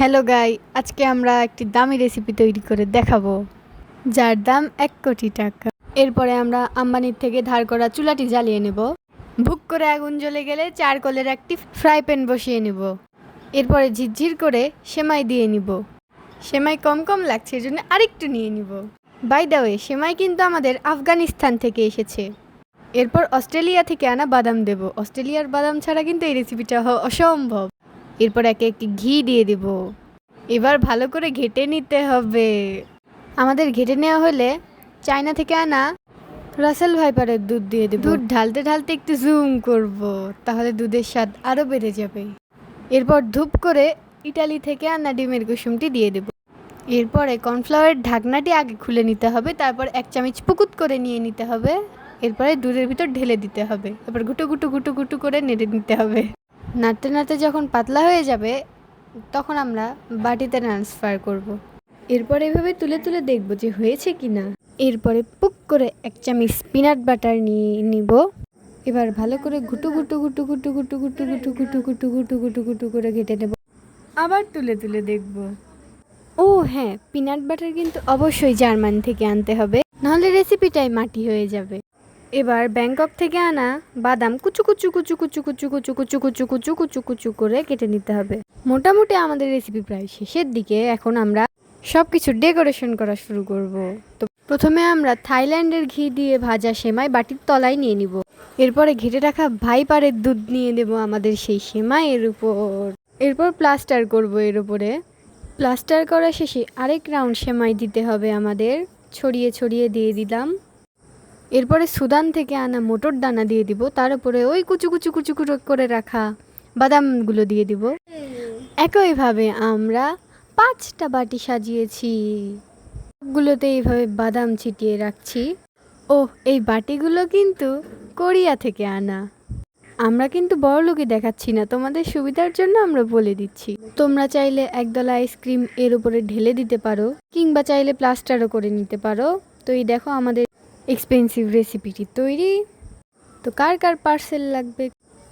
Hello guy আজকে আমরা একটি দামি রেসিপি তৈরি করে দেখাবো, যার দাম এক কোটি টাকা। এরপরে আমরা আম্বানির থেকে ধার করা চুলাটি জ্বালিয়ে নেব। ভুক করে আগুন জ্বলে গেলে চারকোলের একটি ফ্রাই প্যান বসিয়ে নেব। এরপরে ঝিরঝির করে সেমাই দিয়ে নিব। সেমাই কম কম লাগছে, এজন্য আরেকটু নিয়ে নিব। বাই দ্য ওয়ে সেমাই কিন্তু আমাদের আফগানিস্তান থেকে এসেছে। এরপর অস্ট্রেলিয়া থেকে আনা বাদাম দেব। অস্ট্রেলিয়ার বাদাম ছাড়া কিন্তু এই রেসিপিটা হওয়া অসম্ভব। এরপর একে একটি ঘি দিয়ে দেব। এবার ভালো করে ঘেটে নিতে হবে। আমাদের ঘেটে নেওয়া হলে চায়না থেকে আনা রাসেল ভাইপারের দুধ দিয়ে দেব। দুধ ঢালতে ঢালতে একটু জুম করব, তাহলে দুধের স্বাদ আরও বেড়ে যাবে। এরপর ধূপ করে ইটালি থেকে আনা ডিমের কুসুমটি দিয়ে দেব। এরপরে কর্নফ্লাওয়ারের ঢাকনাটি আগে খুলে নিতে হবে, তারপর এক চামচ পুকুত করে নিয়ে নিতে হবে। এরপরে দুধের ভিতর ঢেলে দিতে হবে। এবার গুটু গুটু গুটু গুটু করে নেড়ে নিতে হবে। নাড়তে নাড়তে যখন পাতলা হয়ে যাবে তখন আমরা বাটিতে ট্রান্সফার করব। এরপর এভাবে তুলে তুলে দেখব যে হয়েছে কি না এরপরে পুক করে এক চামচ পিনাট বাটার নিয়ে নিব এবার ভালো করে ঘুটু ঘুটু ঘুটু ঘুটু ঘুটু ঘুটু ঘুটু ঘুটু ঘুটু ঘুটু ঘুটু ঘুটু করে ঘেটে নেব আবার তুলে তুলে দেখব ও হ্যাঁ পিনাট বাটার কিন্তু অবশ্যই জার্মান থেকে আনতে হবে নাহলে রেসিপিটাই মাটি হয়ে যাবে এবার ব্যাংকক থেকে আনা বাদাম কুচু কুচু কুচু কুচু কুচু কুচু কুচু কুচু কুচু কুচু কুচু করে কেটে নিতে হবে মোটামুটি আমাদের রেসিপি প্রায় শেষের দিকে এখন আমরা সব কিছু ডেকোরেশন করা শুরু করব তো প্রথমে আমরা থাইল্যান্ডের ঘি দিয়ে ভাজা সেমাই বাটির তলায় নিয়ে নিব এরপরে ঘেটে রাখা ভাইপারের দুধ নিয়ে দেব আমাদের সেই সেমাইয়ের উপর এরপর প্লাস্টার করব এর উপরে প্লাস্টার করা শেষে আরেক রাউন্ড সেমাই দিতে হবে আমাদের ছড়িয়ে ছড়িয়ে দিয়ে দিলাম এরপরে সুদান থেকে আনা মোটর দানা দিয়ে দিব, তার উপরে ওই কুচু কুচু কুচু কুচু করে রাখা বাদামগুলো দিয়ে দিব। একইভাবে আমরা পাঁচটা বাটি সাজিয়েছি। সবগুলোতে এইভাবে বাদাম ছিটিয়ে রাখছি। ও এই বাটিগুলো কিন্তু কোরিয়া থেকে আনা। আমরা কিন্তু বড় লোকে দেখাচ্ছি না, তোমাদের সুবিধার জন্য আমরা বলে দিচ্ছি। তোমরা চাইলে একদলা আইসক্রিম এর উপরে ঢেলে দিতে পারো, কিংবা চাইলে প্লাস্টারও করে নিতে পারো। তো এই দেখো আমাদের এক্সপেন্সিভ রেসিপিটি তৈরি। তো কার কার পার্সেল লাগবে?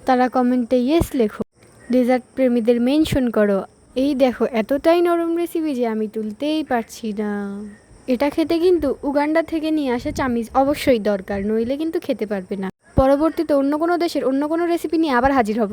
তারা কমেন্টে ইয়েস লেখো। ডেজার্ট প্রেমীদের মেনশন করো। এই দেখো, এতটাই নরম রেসিপি যে আমি তুলতেই পারছি না। এটা খেতে কিন্তু উগান্ডা থেকে নিয়ে আসা চামিজ অবশ্যই দরকার, নইলে কিন্তু খেতে পারবে না। পরবর্তীতে অন্য কোনো দেশের অন্য কোনো রেসিপি নিয়ে আবার হাজির হব।